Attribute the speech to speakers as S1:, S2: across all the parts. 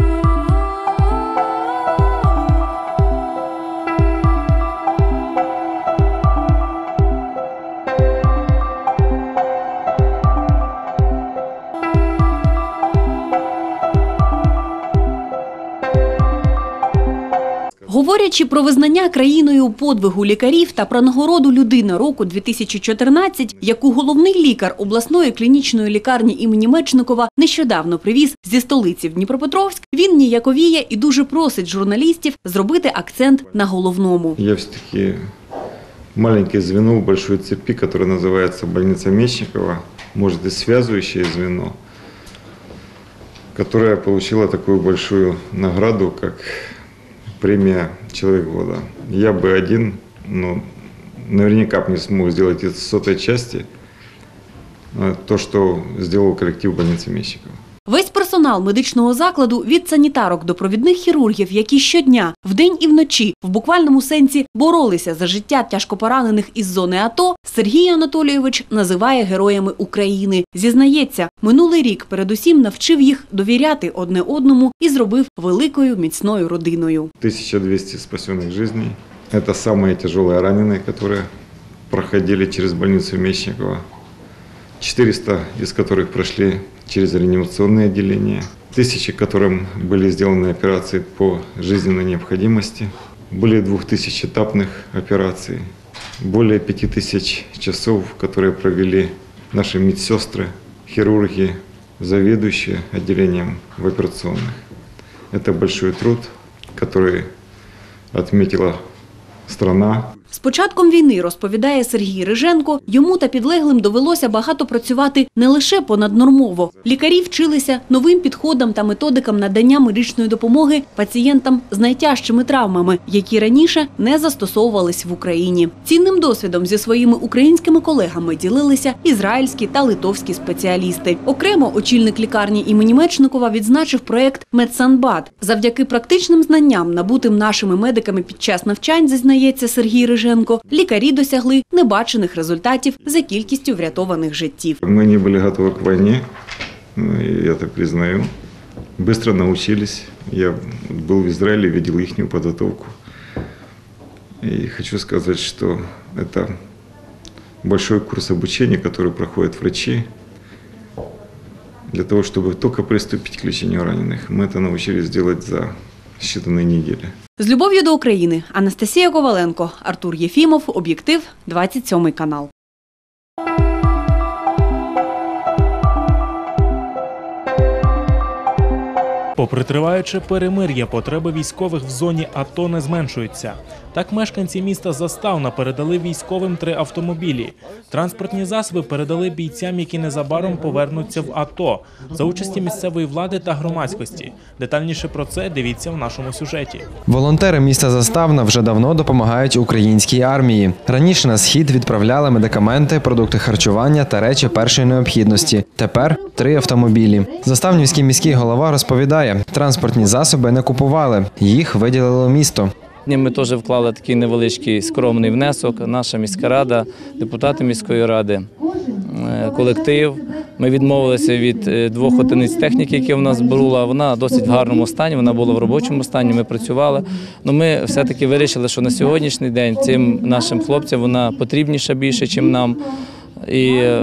S1: you. Говорячи про визнання країною подвигу лікарів та про нагороду людина року 2014, яку головний лікар обласної клінічної лікарні імені Мечникова нещодавно привіз зі столиці в Дніпропетровськ, він ніяковіє і дуже просить журналістів зробити акцент на головному.
S2: Я все-таки маленькое звено в большой цепи, которое называется больница Мечникова, может и связывающее звено, которое получило такую большую награду, как премия «Человек года». Я бы один, но наверняка бы не смог сделать из сотой части э, то, что сделал коллектив больницы Мечникова.
S1: Весь персонал медичного закладу від санітарок до провідних хірургів, які щодня, вдень і вночі, в буквальному сенсі боролися за життя тяжкопоранених із зони АТО, Сергій Анатолійович називає героями України. Зізнається, минулий рік передусім навчив їх довіряти одне одному і зробив великою міцною родиною.
S2: 1200 спасенных жизней. Это самые тяжелые раненые, которые проходили через больницу Мечникова. 400 из которых прошли через реанимационные отделения. Тысячи, которым были сделаны операции по жизненной необходимости. Более 2000 этапных операций. Более 5000 часов, которые провели наши медсестры, хирурги, заведующие отделением в операционных. Это большой труд, который отметила страна.
S1: З початком війни, розповідає Сергій Риженко, йому та підлеглим довелося багато працювати не лише понаднормово. Лікарі вчилися новим підходам та методикам надання медичної допомоги пацієнтам з найтяжчими травмами, які раніше не застосовувались в Україні. Цінним досвідом зі своїми українськими колегами ділилися ізраїльські та литовські спеціалісти. Окремо очільник лікарні імені Мечникова відзначив проект Медсанбат. Завдяки практичним знанням, набутим нашими медиками під час навчань, зізнається Сергій Риженко, лікарі досягли небачених результатів за кількістю врятованих життів.
S2: Мы не были готовы к войне, ну, и я это признаю. Быстро научились. Я был в Израиле, видел их подготовку. И хочу сказать, что это большой курс обучения, который проходят врачи, для того, чтобы только приступить к лечению раненых. Мы это научились делать за считанные недели.
S1: З любов'ю до України Анастасія Коваленко, Артур Єфімов, Об'єктив, 27 канал.
S3: Попри триваюче перемир'я, потреби військових в зоні АТО не зменшуються. Так мешканці міста Заставна передали військовим три автомобілі. Транспортні засоби передали бійцям, які незабаром повернуться в АТО за участі місцевої влади та громадськості. Детальніше про це дивіться в нашому сюжеті.
S4: Волонтери міста Заставна вже давно допомагають українській армії. Раніше на схід відправляли медикаменти, продукти харчування та речі першої необхідності. Тепер три автомобілі. Заставнівський міський голова розповідає, транспортні засоби не купували, їх виділило місто.
S5: Ми теж вклали такий невеличкий скромний внесок. Наша міська рада, депутати міської ради, е, колектив. Ми відмовилися від е, двох одиниць техніки, які в нас була. Вона досить в гарному стані, вона була в робочому стані. Ми працювали. Ну ми все-таки вирішили, що на сьогоднішній день цим нашим хлопцям вона потрібніша більше, ніж нам, і е,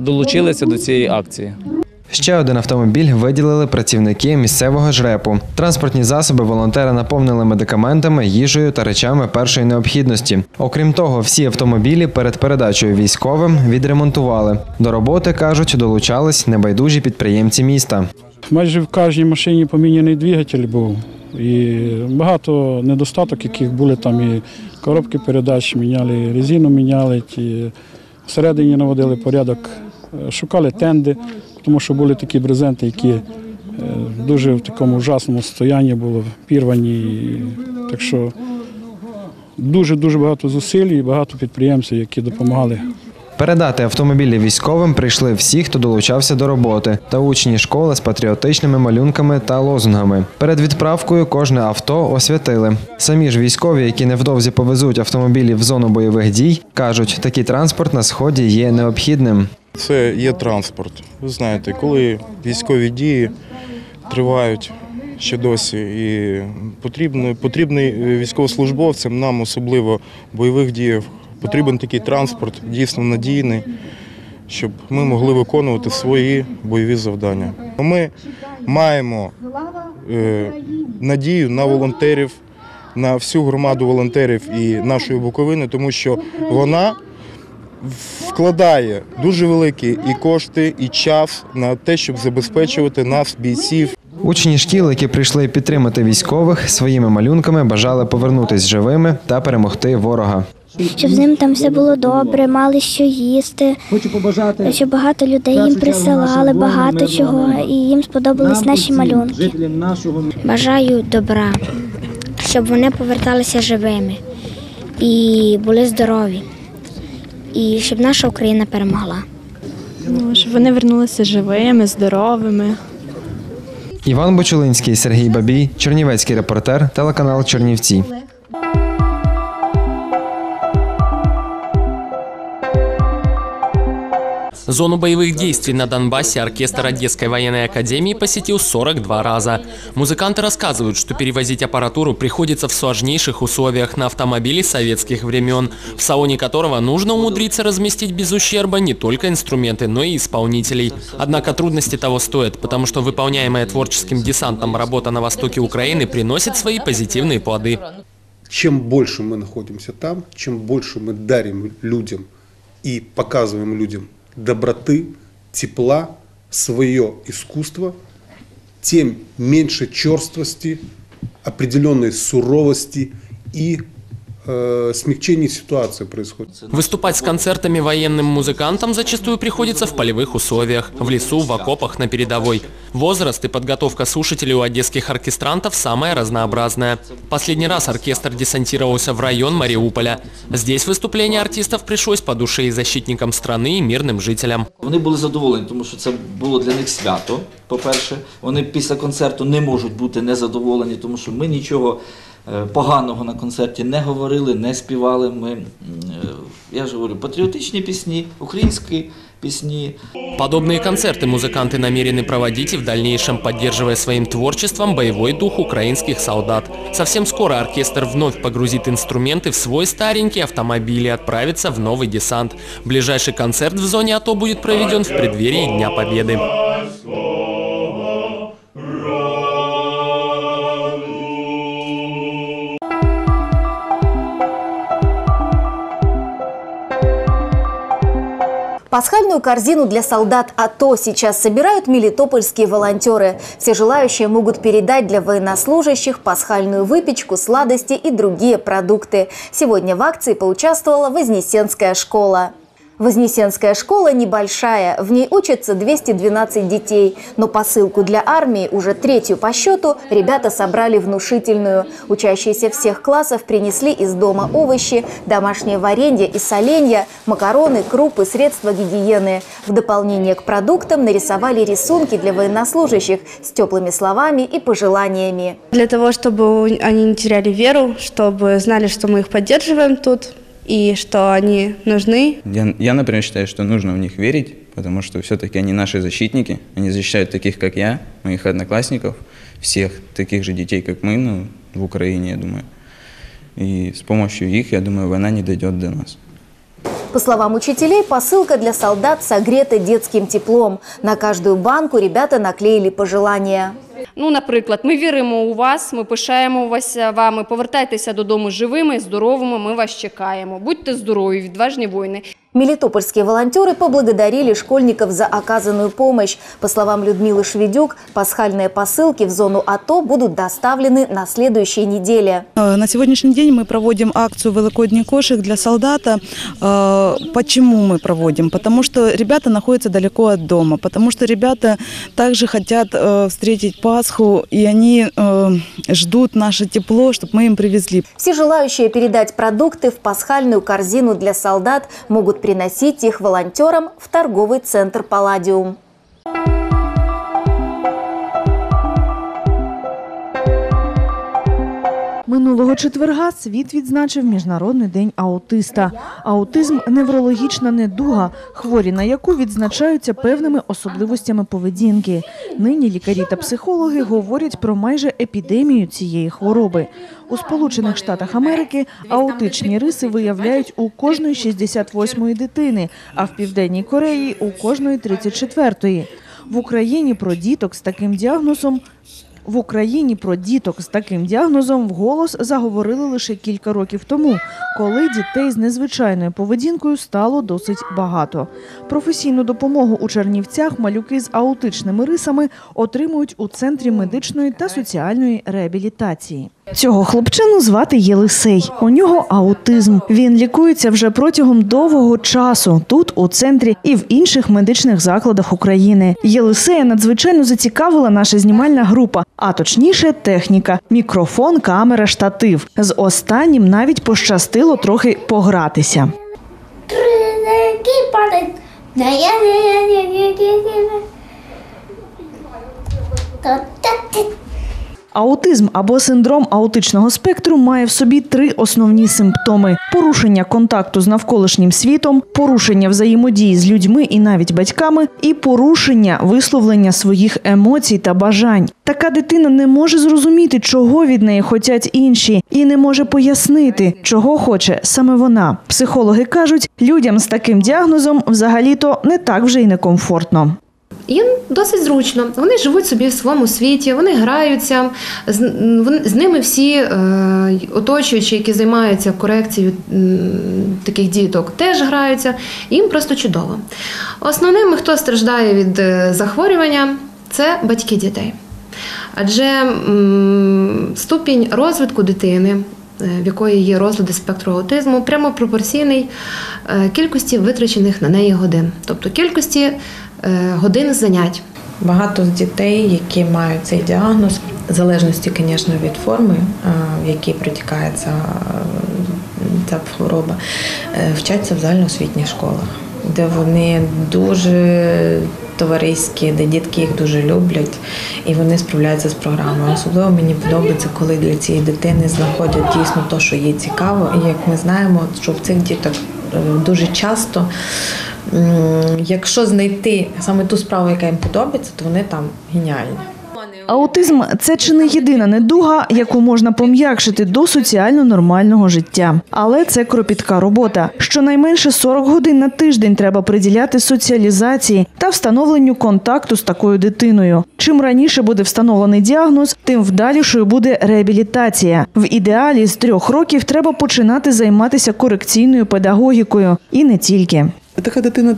S5: долучилися до цієї акції.
S4: Ще один автомобіль виділили працівники місцевого жрепу. Транспортні засоби волонтери наповнили медикаментами, їжею та речами першої необхідності. Окрім того, всі автомобілі перед передачею військовим відремонтували. До роботи кажуть, долучались небайдужі підприємці міста.
S6: Майже в кожній машині поміняний двигатель був. І багато недостаток, яких були там і коробки передач, міняли резину, міняли, ті всередині наводили порядок, е, шукали тенди, тому що були такі брезенти, які е, дуже в такому ужасному стані були пірвані. Так що дуже-дуже багато зусиль і багато підприємців, які допомагали
S4: Передати автомобілі військовим прийшли всі, хто долучався до роботи, та учні школи з патріотичними малюнками та лозунгами. Перед відправкою кожне авто освятили. Самі ж військові, які невдовзі повезуть автомобілі в зону бойових дій, кажуть, такий транспорт на сході є необхідним.
S7: Це є транспорт. Ви знаєте, коли військові дії тривають ще досі. І потрібно, потрібний е, військовослужбовцям, нам особливо бойових діях, потрібен такий транспорт, дійсно надійний, щоб ми могли виконувати свої бойові завдання. Ми маємо е, надію на волонтерів, на всю громаду волонтерів і нашої Буковини, тому що вона вкладає дуже великі і кошти, і час на те, щоб забезпечувати нас, бійців,
S4: Учні шкіл, які прийшли підтримати військових, своїми малюнками бажали повернутись живими та перемогти ворога.
S8: щоб з ним там все було добре, мали що їсти.
S9: Хочу побажати
S8: Щоб багато людей їм присилали, багато чого, і їм сподобались наші малюнки. Бажаю добра, щоб вони поверталися живими і були здорові, і щоб наша Україна перемогла.
S10: Ну, щоб вони вернулися живими, здоровими.
S4: Іван Бочулинський, Сергій Бабій, Чернівецький репортер, телеканал Чернівці.
S11: Зону боевых действий на Донбассе оркестр Одесской военной академии посетил 42 раза. Музыканты рассказывают, что перевозить аппаратуру приходится в сложнейших условиях на автомобиле советских времен, в салоне которого нужно умудриться разместить без ущерба не только инструменты, но и исполнителей. Однако трудности того стоят, потому что выполняемая творческим десантом работа на востоке Украины приносит свои позитивные плоды.
S12: Чем больше мы находимся там, чем больше мы дарим людям и показываем людям доброты, тепла, свое искусство, тем меньше черствости, определенной суровости и э, смягчения ситуации происходит.
S11: Выступать с концертами военным музыкантам зачастую приходится в полевых условиях, в лесу, в окопах, на передовой. Возраст и подготовка слушателей у одесских оркестрантов самая разнообразная. Последний раз оркестр десантировался в район Мариуполя. Здесь выступление артистов пришлось по душе и защитникам страны, и мирным жителям.
S13: Вони були задоволені, тому що це було для них свято. По-перше, вони після концерту не можуть бути незадоволені, тому що ми нічого е, поганого на концерті не говорили, не співали. Ми, м, е, я ж говорю, патріотичні пісні, українські пісні.
S11: Подобные концерты музыканты намерены проводить и в дальнейшем, поддерживая своим творчеством боевой дух украинских солдат. Совсем скоро оркестр вновь погрузит инструменты в свой старенький автомобиль и отправится в новый десант. Ближайший концерт в зоне АТО будет проведен в преддверии Дня Победы.
S14: Пасхальную корзину для солдат АТО сейчас собирают мелитопольские волонтеры. Все желающие могут передать для военнослужащих пасхальную выпечку, сладости и другие продукты. Сегодня в акции поучаствовала Вознесенская школа. Вознесенская школа небольшая, в ней учатся 212 детей. Но посылку для армии, уже третью по счету, ребята собрали внушительную. Учащиеся всех классов принесли из дома овощи, домашнее варенье и соленья, макароны, крупы, средства гигиены. В дополнение к продуктам нарисовали рисунки для военнослужащих с теплыми словами и пожеланиями.
S10: Для того, чтобы они не теряли веру, чтобы знали, что мы их поддерживаем тут и что они нужны.
S15: Я, я, например, считаю, что нужно в них верить, потому что все-таки они наши защитники. Они защищают таких, как я, моих одноклассников, всех таких же детей, как мы, ну, в Украине, я думаю. И с помощью их, я думаю, война не дойдет до нас.
S14: По словам учителей, посылка для солдат согрета детским теплом. На каждую банку ребята наклеили пожелания.
S16: Ну, наприклад, ми віримо у вас, ми пишаємося вами. Повертайтеся додому живими, здоровими. Ми вас чекаємо. Будьте здорові, відважні воїни.
S14: Мелитопольские волонтеры поблагодарили школьников за оказанную помощь. По словам Людмилы Шведюк, пасхальные посылки в зону АТО будут доставлены на следующей неделе.
S17: На сегодняшний день мы проводим акцию «Великодний кошек» для солдата. Э, Почему мы проводим? Потому что ребята находятся далеко от дома, потому что ребята также хотят э, встретить Пасху, и они э, ждут наше тепло, чтобы мы им привезли.
S14: Все желающие передать продукты в пасхальную корзину для солдат могут приносить их волонтерам в торговый центр «Палладиум».
S18: Мы
S9: Минулого четверга світ відзначив Міжнародний день аутиста. Аутизм неврологічна недуга, хворі на яку відзначаються певними особливостями поведінки. Нині лікарі та психологи говорять про майже епідемію цієї хвороби. У Сполучених Штатах Америки аутичні риси виявляють у кожної 68-ї дитини, а в Південній Кореї у кожної 34-ї. В Україні про діток з таким діагнозом в Україні про діток з таким діагнозом вголос заговорили лише кілька років тому, коли дітей з незвичайною поведінкою стало досить багато. Професійну допомогу у Чернівцях малюки з аутичними рисами отримують у центрі медичної та соціальної реабілітації. Цього хлопчину звати Єлисей. У нього аутизм. Він лікується вже протягом довгого часу тут, у центрі і в інших медичних закладах України. Єлисея надзвичайно зацікавила наша знімальна група, а точніше, техніка: мікрофон, камера, штатив. З останнім навіть пощастило трохи погратися. Аутизм або синдром аутичного спектру має в собі три основні симптоми: порушення контакту з навколишнім світом, порушення взаємодії з людьми і навіть батьками, і порушення висловлення своїх емоцій та бажань. Така дитина не може зрозуміти, чого від неї хочуть інші, і не може пояснити, чого хоче саме вона. Психологи кажуть, людям з таким діагнозом взагалі-то не так вже й некомфортно.
S18: Їм досить зручно. Вони живуть собі в своєму світі, вони граються. З, ними всі е, оточуючі, які займаються корекцією таких діток, теж граються. Їм просто чудово. Основним, хто страждає від е, захворювання, це батьки дітей. Адже ступінь розвитку дитини, е, в якої є розлади спектру аутизму, прямо пропорційний кількості витрачених на неї годин, тобто кількості годин занять.
S19: Багато з дітей, які мають цей діагноз, в залежності, звісно, від форми, е, в якій протікає ця, хвороба, е, вчаться в загальноосвітніх школах, де вони дуже товариські, де дітки їх дуже люблять і вони справляються з програмою. Особливо мені подобається, коли для цієї дитини знаходять дійсно те, що їй цікаво. І як ми знаємо, що в цих діток е, дуже часто. Якщо знайти саме ту справу, яка їм подобається, то вони там геніальні.
S9: Аутизм це чи не єдина недуга, яку можна пом'якшити до соціально нормального життя. Але це кропітка робота. Щонайменше 40 годин на тиждень треба приділяти соціалізації та встановленню контакту з такою дитиною. Чим раніше буде встановлений діагноз, тим вдалішою буде реабілітація. В ідеалі з трьох років треба починати займатися корекційною педагогікою і не тільки.
S20: Така дитина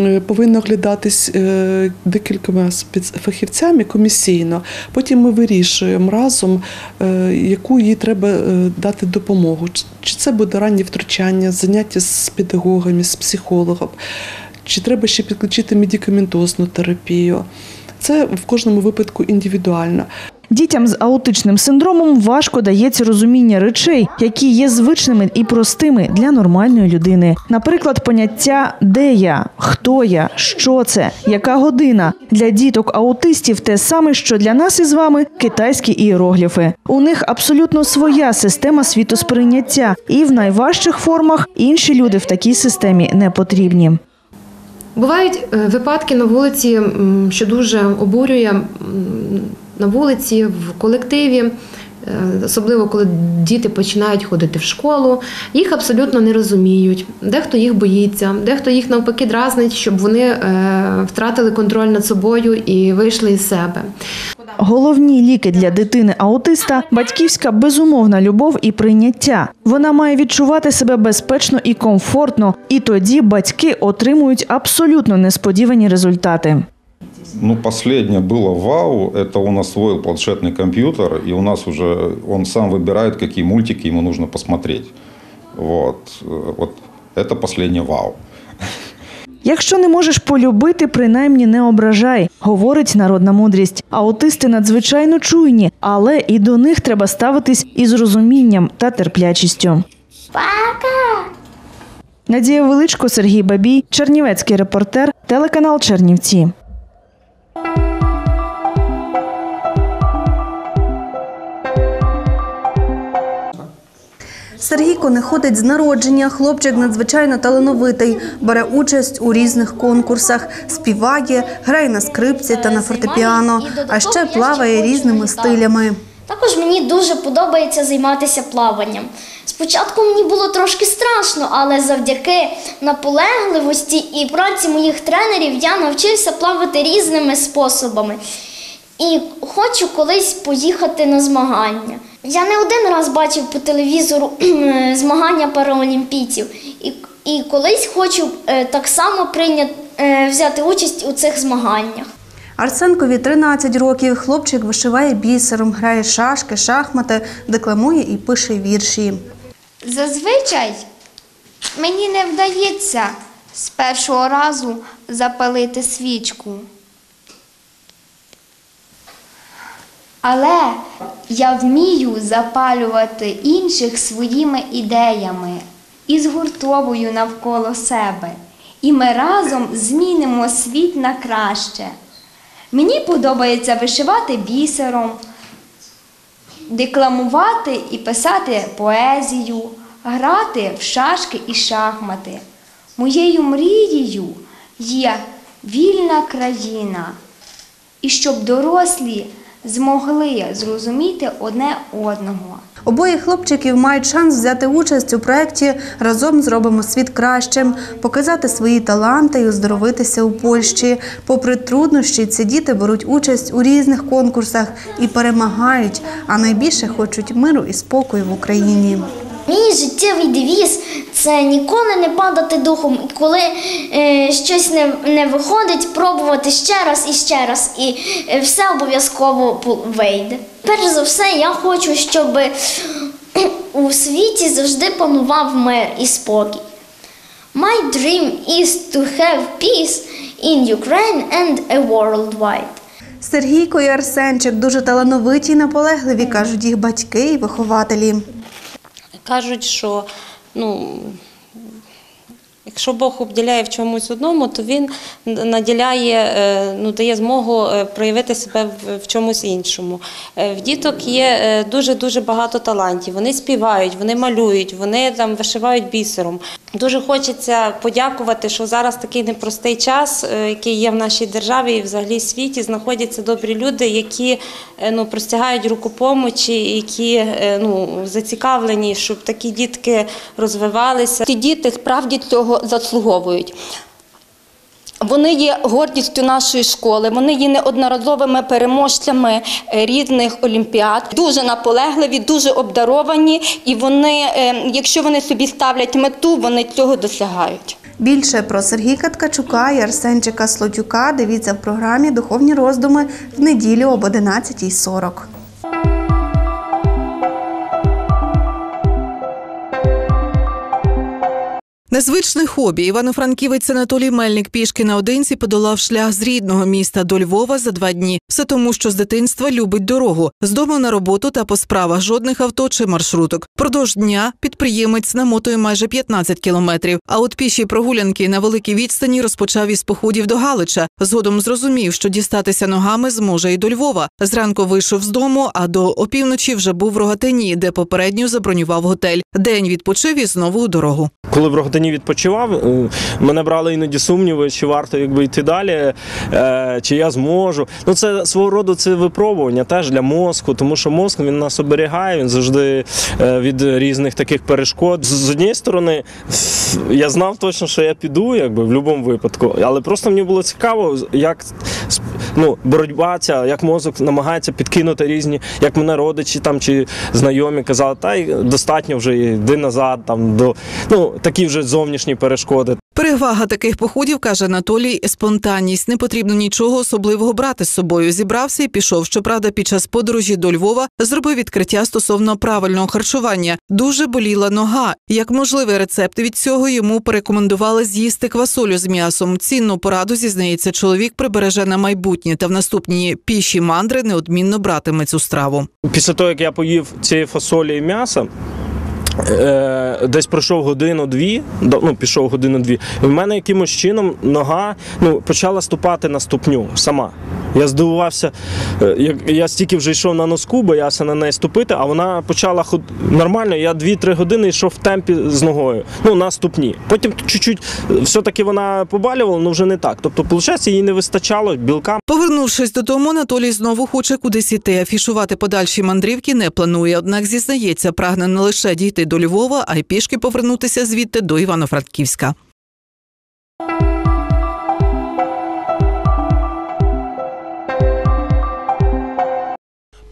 S20: е, повинна оглядатись е, декількома спецфахівцями комісійно. Потім ми вирішуємо разом, е, яку їй треба дати допомогу. Чи це буде раннє втручання, заняття з педагогами, з психологом, чи треба ще підключити медикаментозну терапію. Це в кожному випадку індивідуально.
S9: Дітям з аутичним синдромом важко дається розуміння речей, які є звичними і простими для нормальної людини. Наприклад, поняття де я, хто я, що це, яка година. Для діток аутистів те саме, що для нас із вами китайські іерогліфи. У них абсолютно своя система світосприйняття, і в найважчих формах інші люди в такій системі не потрібні.
S18: Бувають е, випадки на вулиці, що дуже обурює на вулиці, в колективі, е, особливо коли діти починають ходити в школу, їх абсолютно не розуміють. Дехто їх боїться, дехто їх навпаки дразнить, щоб вони е, втратили контроль над собою і вийшли із себе.
S9: Головні ліки для дитини аутиста батьківська безумовна любов і прийняття. Вона має відчувати себе безпечно і комфортно, і тоді батьки отримують абсолютно несподівані результати.
S21: Ну, последнее было вау. Это он освоил планшетный компьютер, и у нас уже он сам выбирает, какие мультики ему нужно посмотреть. Вот. Э, Вот это последнее вау.
S9: Якщо не можеш полюбити, принаймні не ображай, говорить народна мудрість. Аутисти надзвичайно чуйні, але і до них треба ставитись із розумінням та терплячістю. Надія Величко, Сергій Бабій, Чернівецький репортер, телеканал Чернівці.
S22: Сергійко не ходить з народження. Хлопчик надзвичайно талановитий, бере участь у різних конкурсах, співає, грає на скрипці та на фортепіано, а ще плаває різними стилями.
S23: Також мені дуже подобається займатися плаванням. Спочатку мені було трошки страшно, але завдяки наполегливості і праці моїх тренерів я навчився плавати різними способами. І хочу колись поїхати на змагання. Я не один раз бачив по телевізору змагання параолімпійців, і, і колись хочу е, так само прийняти, е, взяти участь у цих змаганнях.
S22: Арсенкові 13 років. Хлопчик вишиває бісером, грає шашки, шахмати, декламує і пише вірші.
S24: Зазвичай мені не вдається з першого разу запалити свічку. Але я вмію запалювати інших своїми ідеями і згуртовую навколо себе. І ми разом змінимо світ на краще. Мені подобається вишивати бісером, декламувати і писати поезію, грати в шашки і шахмати. Моєю мрією є вільна країна, і щоб дорослі змогли зрозуміти одне одного.
S22: Обоє хлопчиків мають шанс взяти участь у проєкті Разом зробимо світ кращим, показати свої таланти і оздоровитися у Польщі. Попри труднощі, ці діти беруть участь у різних конкурсах і перемагають, а найбільше хочуть миру і спокою в Україні.
S23: Мій життєвий девіз це ніколи не падати духом, коли е, щось не, не виходить, пробувати ще раз і ще раз, і е, все обов'язково вийде. Перш за все, я хочу, щоб у світі завжди панував мир і спокій. My dream is to have peace in Ukraine and a worldwide.
S22: Сергійко і Арсенчик дуже талановиті і наполегливі, кажуть їх батьки і вихователі.
S25: Кажуть, що ну, якщо Бог обділяє в чомусь одному, то він наділяє, е, ну, дає змогу е, проявити себе в- чомусь іншому. Е, В діток є е, дуже-дуже багато талантів. Вони співають, вони малюють, вони там вишивають бісером. Дуже хочеться подякувати, що зараз такий непростий час, який є в нашій державі і взагалі світі, знаходяться добрі люди, які ну, простягають руку помочі, які е, ну, зацікавлені, щоб такі дітки розвивалися.
S26: Ці діти справді цього заслуговують. Вони є гордістю нашої школи, вони є неодноразовими переможцями е, різних олімпіад, дуже наполегливі, дуже обдаровані, і вони, е, якщо вони собі ставлять мету, вони цього досягають.
S22: Більше про Сергійка Ткачука і Арсенчика Слотюка дивіться в програмі Духовні роздуми в неділю об 11.40.
S27: Незвичне хобі. Івано-Франківець Анатолій Мельник пішки наодинці подолав шлях з рідного міста до Львова за два дні. Все тому, що з дитинства любить дорогу. З дому на роботу та по справах жодних авто чи маршруток. Продовж дня підприємець намотує майже 15 кілометрів. А от піші прогулянки на великій відстані розпочав із походів до Галича. Згодом зрозумів, що дістатися ногами зможе і до Львова. Зранку вийшов з дому, а до опівночі вже був в Рогатині, де попередньо забронював готель. День відпочив і знову у дорогу.
S28: Коли в Рогатині відпочивав, е, мене брали іноді сумніви, чи варто якби йти далі, е, чи я зможу. Ну це свого роду це випробування теж для мозку, тому що мозк він нас оберігає, він завжди е, від різних таких перешкод. З однієї сторони, я знав точно, що я піду, якби в будь-якому випадку, але просто мені було цікаво, як ну, боротьба ця, як мозок намагається підкинути різні, як мене родичі там чи знайомі казали, та й достатньо вже йди назад, там до ну такі вже зовнішні перешкоди.
S27: Перевага таких походів, каже Анатолій, спонтанність. Не потрібно нічого особливого брати з собою. Зібрався і пішов. Щоправда, під час подорожі до Львова зробив відкриття стосовно правильного харчування. Дуже боліла нога. Як можливий рецепт від цього йому порекомендували з'їсти квасолю з м'ясом. Цінну пораду зізнається чоловік прибереже на майбутнє та в наступні піші мандри неодмінно братиме цю страву.
S28: Після того, як я поїв цієї фасолі і м'яса. Е, десь пройшов годину-дві, ну, пішов годину-дві. І в мене якимось чином нога ну, почала ступати на ступню сама. Я здивувався, е, як я стільки вже йшов на носку, боявся на неї ступити, а вона почала ход... нормально. Я 2-3 години йшов в темпі з ногою, ну на ступні. Потім чуть-чуть е, все-таки вона побалювала, але вже не так. Тобто, виходить, їй не вистачало білка.
S27: Повернувшись додому, Анатолій знову хоче кудись іти. Афішувати подальші мандрівки не планує. Однак зізнається, прагне не лише дійти до Львова, а й пішки повернутися звідти до Івано-Франківська.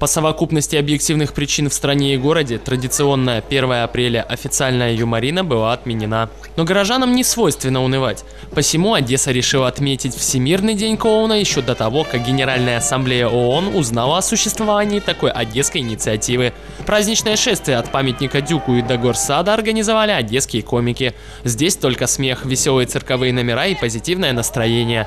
S11: По совокупности объективных причин в стране и городе традиционная 1 апреля официальная юморина была отменена. Но горожанам не свойственно унывать. Посему Одесса решила отметить Всемирный день клоуна еще до того, как Генеральная ассамблея ООН узнала о существовании такой одесской инициативы. Праздничное шествие от памятника Дюку и до горсада организовали одесские комики. Здесь только смех, веселые цирковые номера и позитивное настроение.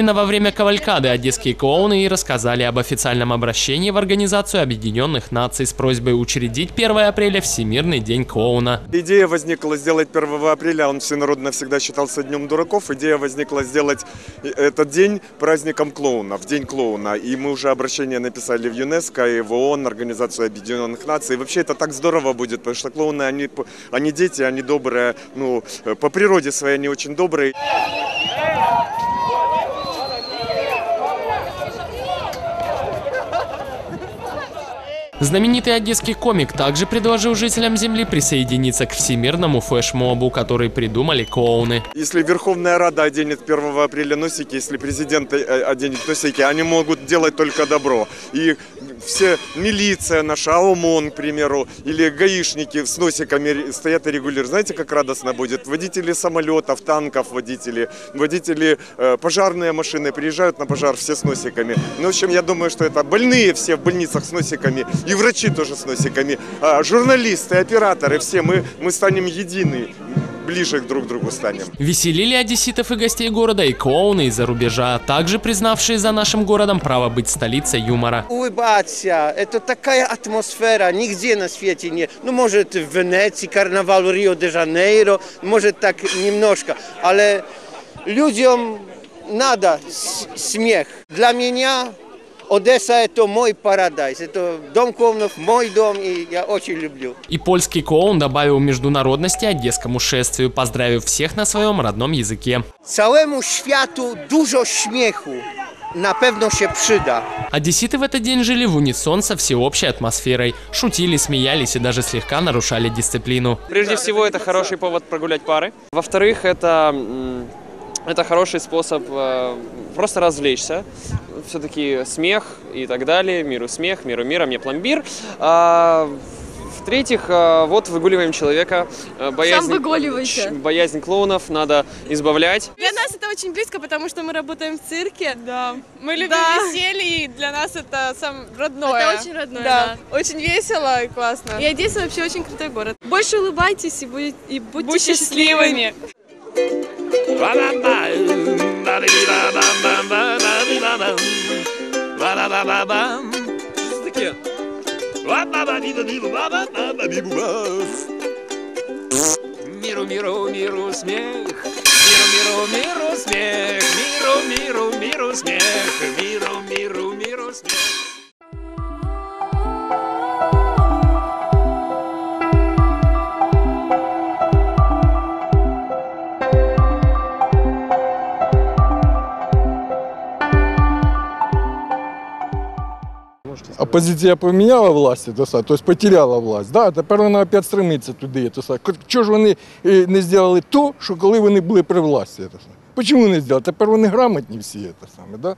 S11: Именно во время кавалькады одесские клоуны и рассказали об официальном обращении в Организацию Объединенных Наций с просьбой учредить 1 апреля Всемирный день клоуна.
S29: Идея возникла сделать 1 апреля, он всенародно всегда считался днем дураков. Идея возникла сделать этот день праздником клоуна, в день клоуна. И мы уже обращение написали в ЮНЕСКО и в ООН, Организацию Объединенных Наций. И вообще это так здорово будет, потому что клоуны, они, они дети, они добрые, ну, по природе своей они очень добрые.
S11: Знаменитый одесский комик также предложил жителям Земли присоединиться к всемирному флешмобу, который придумали клоуны.
S29: Если Верховная Рада оденет 1 апреля носики, если президент э, оденет носики, они могут делать только добро. И все, милиция наша, ОМОН, к примеру, или гаишники с носиками стоят и регулируют. Знаете, как радостно будет? Водители самолетов, танков, водители, водители, э, пожарные машины приезжают на пожар все с носиками. Ну, в общем, я думаю, что это больные все в больницах с носиками, и врачи тоже с носиками, а журналисты, операторы, все мы, мы станем едины, ближе друг к другу станем.
S11: Веселили одесситов и гостей города и клоуны из-за рубежа, также признавшие за нашим городом право быть столицей юмора.
S30: Улыбаться, это такая атмосфера, нигде на свете нет. Ну, может, в Венеции, карнавал Рио-де-Жанейро, может, так немножко, але людям надо смех. Для меня Одесса – это мой парадайз, это дом клоунов, мой дом, и я очень люблю.
S11: И польский клоун добавил международности одесскому шествию, поздравив всех на своем родном языке.
S30: Całemu światu dużo śmiechu na pewno się przyda.
S11: Одесситы в этот день жили в унисон со всеобщей атмосферой. Шутили, смеялись и даже слегка нарушали дисциплину.
S31: Прежде всего, это хороший повод прогулять пары. Во-вторых, это, это хороший способ э, просто развлечься. Все-таки смех и так далее. Миру смех, миру мира, мне пломбир. А, в-третьих, э, вот выгуливаем человека. Э, Боязнь,
S32: выгуливайте.
S31: Ч- Боязнь клоунов надо избавлять.
S32: Для нас это очень близко, потому что мы работаем в цирке. Да. Мы любим Да. веселье, и для нас это сам родное. Это очень родное, Да. Очень весело и классно. И Одесса вообще очень крутой город. Больше улыбайтесь и, будь- и будьте, Будьте счастливыми.
S31: Что таке? Миру, миру, миру, смех. Миру, миру, миру, смех. Миру, миру, миру, смех. Миру, миру, миру, смех.
S33: Опозиція поміняла власть, то са, тобто потеряла власть. Да, тепер вона опять стремиться туди. Чого ж вони е, не зробили то, що коли вони були при власті? То? Чому не зробили? Тепер вони грамотні всі. То саме, да?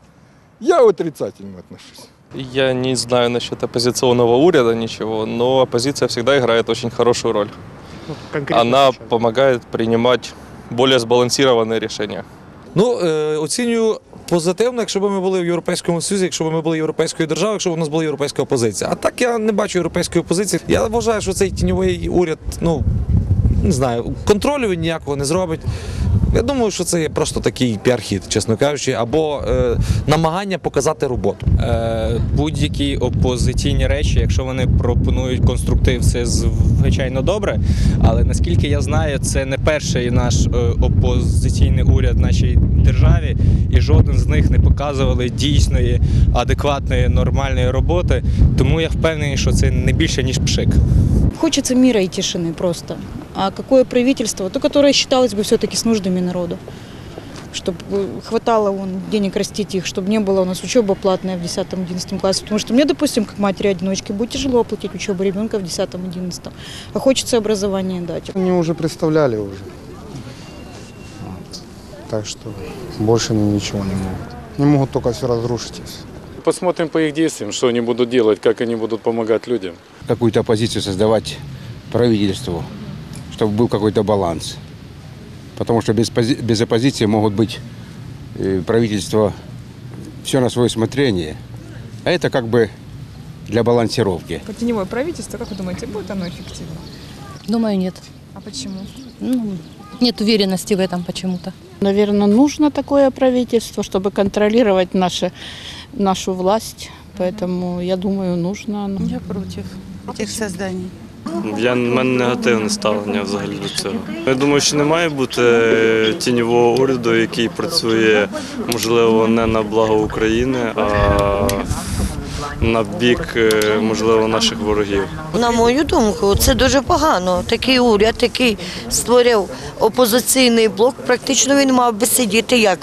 S33: Я отрицательно отношусь.
S28: Я не знаю насчет оппозиционного уряда ничего, но оппозиция всегда играет очень хорошую роль. Она помогает принимать более сбалансированные решения.
S34: Ну, е, оцінюю позитивно, якщо б ми були в Європейському Союзі, якщо б ми були європейською державою, якщо б у нас була європейська опозиція. А так я не бачу європейської опозиції. Я вважаю, що цей тіньовий уряд, ну не знаю, контролю він ніякого не зробить. Я думаю, що це є просто такий піар-хід, чесно кажучи, або е, намагання показати роботу.
S35: Е, будь-які опозиційні речі, якщо вони пропонують конструктив, це звичайно добре. Але наскільки я знаю, це не перший наш е, опозиційний уряд в нашій державі, і жоден з них не показували дійсної, адекватної, нормальної роботи. Тому я впевнений, що це не більше ніж пшик.
S36: Хочется мира и тишины просто. А какое правительство? То, которое считалось бы все-таки с нуждами народа. Чтобы хватало вон, денег растить их, чтобы не было у нас учеба платная в 10-11 классе. Потому что мне, допустим, как матери-одиночки, будет тяжело оплатить учебу ребенка в 10-11. А хочется образование дать.
S37: Они уже представляли уже. Так что больше они ничего не могут. Не могут только все разрушить.
S38: Посмотрим по их действиям, что они будут делать, как они будут помогать людям.
S33: какую-то оппозицию создавать правительству, чтобы был какой-то баланс. Потому что без, пози- без оппозиции могут быть э, правительства все на свое усмотрение. А это как бы для балансировки.
S39: Теневое правительство, как вы думаете, будет оно эффективно?
S40: Думаю, нет.
S39: А почему?
S40: Ну, нет уверенности в этом почему-то.
S41: Наверное, нужно такое правительство, чтобы контролировать наши, нашу власть. Поэтому, я думаю, нужно оно.
S40: Я против этих созданий.
S42: Я мене негативне ставлення взагалі до цього. Я думаю, що не має бути е, тіньового уряду, який працює, можливо, не на благо України, а на бік, е, можливо, наших ворогів.
S43: На мою думку, це дуже погано. Такий уряд, який створив опозиційний блок, практично він мав би сидіти як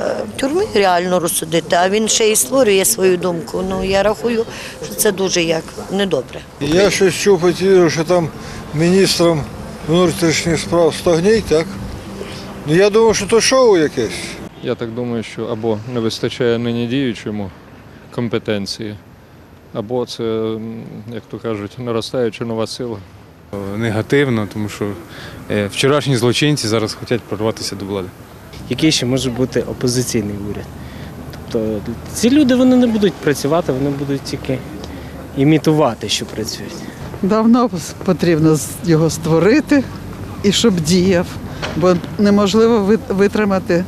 S43: е, в тюрмі реально розсудити, а він ще й створює свою думку. Ну я рахую, що це дуже як недобре.
S44: Я щось чув по телевізору, що там міністром внутрішніх справ Стогній, так? Ну я думав, що то шоу якесь.
S45: Я так думаю, що або не вистачає нині діючому компетенції, або це, як то кажуть, наростаюча нова сила.
S46: Негативно, тому що е, вчорашні злочинці зараз хочуть прорватися до влади.
S47: Який ще може бути опозиційний уряд. Тобто ці люди вони не будуть працювати, вони будуть тільки імітувати, що працюють.
S17: Давно потрібно його створити і щоб діяв, бо неможливо витримати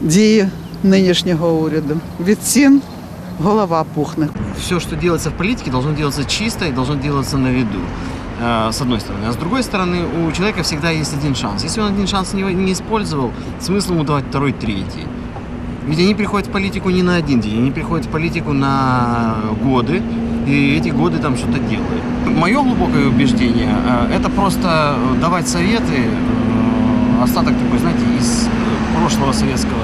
S17: дії нинішнього уряду. Від цін голова пухне.
S48: все, что делается в политике, должно делаться чисто и должно делаться на виду. Э, С одной стороны. А с другой стороны, у человека всегда есть один шанс. Если он один шанс не, не использовал, смысл ему давать второй, третий. Ведь они приходят в политику не на один день, они приходят в политику на годы, и эти годы там что-то делают. Мое глубокое убеждение э, это просто давать советы, э, остаток такой, знаете, из прошлого советского,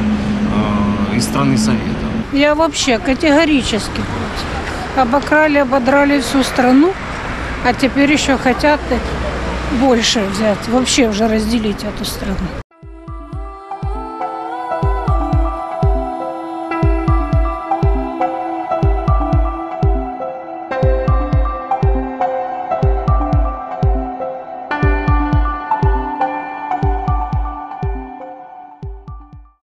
S48: из страны Совета.
S20: Я вообще категорически против. Обокрали, ободрали всю страну, а теперь еще хотят больше взять, вообще уже разделить эту страну.